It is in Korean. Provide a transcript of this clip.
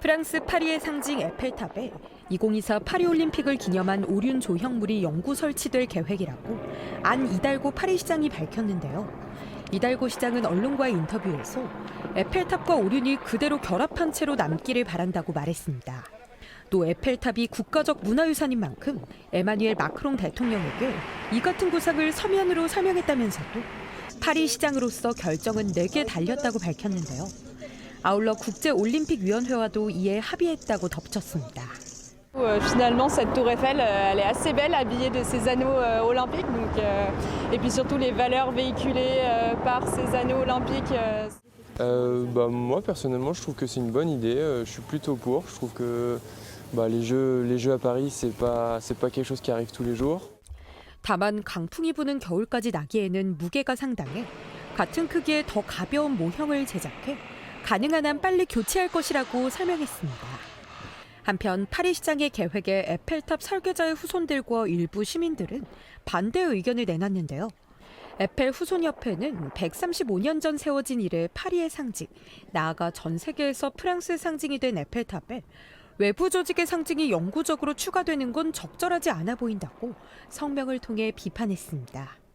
프랑스 파리의 상징 에펠탑에 2024 파리올림픽을 기념한 오륜 조형물이 영구 설치될 계획이라고 안 이달고 파리시장이 밝혔는데요. 이달고 시장은 언론과의 인터뷰에서 에펠탑과 오륜이 그대로 결합한 채로 남기를 바란다고 말했습니다. 또 에펠탑이 국가적 문화유산인 만큼 에마뉘엘 마크롱 대통령에게 이 같은 구상을 서면으로 설명했다면서도 파리 시장으로서 결정은 내게 달렸다고 밝혔는데요. 아울러 국제올림픽위원회와도 이에 합의했다고 덧붙였습니다. Euh, Finalement, cette tour Eiffel, euh, elle est assez belle, habillée de ces anneaux euh, olympiques. Donc, euh, et puis surtout les valeurs véhiculées euh, par ces anneaux olympiques. euh, Euh, bah, moi personnellement je trouve que c'est une bonne idée, Euh, je suis plutôt pour, je trouve que bah, les, jeux, les jeux à Paris c'est pas, c'est pas quelque chose qui arrive tous les jours. 다만 강풍이 부는 겨울까지 나기에는 무게가 상당해 같은 크기의 더 가벼운 모형을 제작해 가능한 한 빨리 교체할 것이라고 설명했습니다. 한편 파리 시장의 계획에 에펠탑 설계자의 후손들과 일부 시민들은 반대 의견을 내놨는데요. 에펠 후손협회는 135년 전 세워진 이래 파리의 상징, 나아가 전 세계에서 프랑스의 상징이 된 에펠탑에 외부 조직의 상징이 영구적으로 추가되는 건 적절하지 않아 보인다고 성명을 통해 비판했습니다.